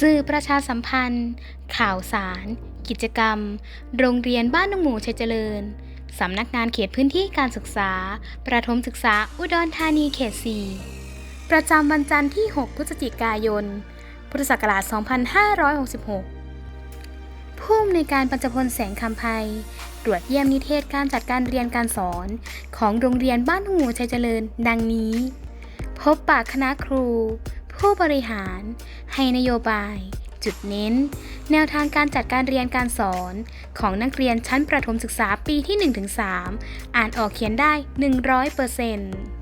สื่อประชาสัมพันธ์ ข่าวสาร กิจกรรม โรงเรียนบ้านนงหมูชัยเจริญ สำนักงานเขตพื้นที่การศึกษา ประถมศึกษาอุดรธานีเขต 4 ประจำวันจันทร์ที่ 6 พฤศจิกายน พุทธศักราช 2566 ผู้อำนวยการปัญจพลแสงคำไพตรวจเยี่ยมนิเทศการจัดการเรียนการสอน ของโรงเรียนบ้านนงหมูชัยเจริญ ดังนี้ พบปะคณะครู ผู้บริหาร ให้นโยบาย จุดเน้น แนวทางการจัดการเรียนการสอน ของนักเรียนชั้นประถมศึกษาปีที่ 1-3 อ่านออกเขียนได้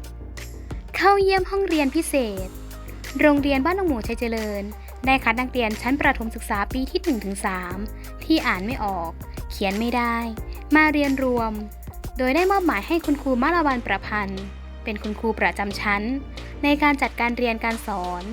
100%เข้าเยี่ยมห้องเรียนพิเศษ โรงเรียนบ้านหนองหมูชัยเจริญ ได้คัดนักเรียนชั้นประถมศึกษาปีที่ 1-3 ที่อ่านไม่ออก เขียนไม่ได้ มาเรียนรวม โดยได้มอบหมายให้คุณครูมาลาวันประพันธ์ เป็นคุณครูประจำชั้น ในการจัดการเรียนการสอน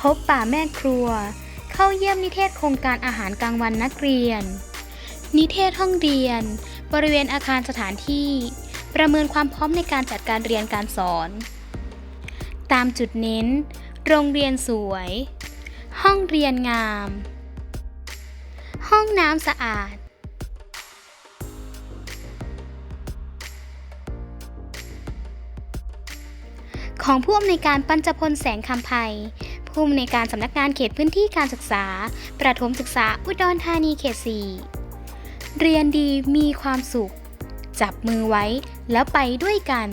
พบป่าแม่ครัว เข้าเยี่ยมนิเทศโครงการอาหารกลางวันนักเรียน นิเทศห้องเรียน บริเวณอาคารสถานที่ ประเมินความพร้อมในการจัดการเรียนการสอน ตามจุดเน้น โรงเรียนสวย ห้องเรียนงาม ห้องน้ำสะอาด ของผู้อำนวยการปัญจพลแสงคำไพผู้อำนวยการสำนักงานเขตพื้นที่การศึกษา ประถมศึกษาอุดรธานีเขต 4 เรียนดีมีความสุข จับมือไว้แล้วไปด้วยกัน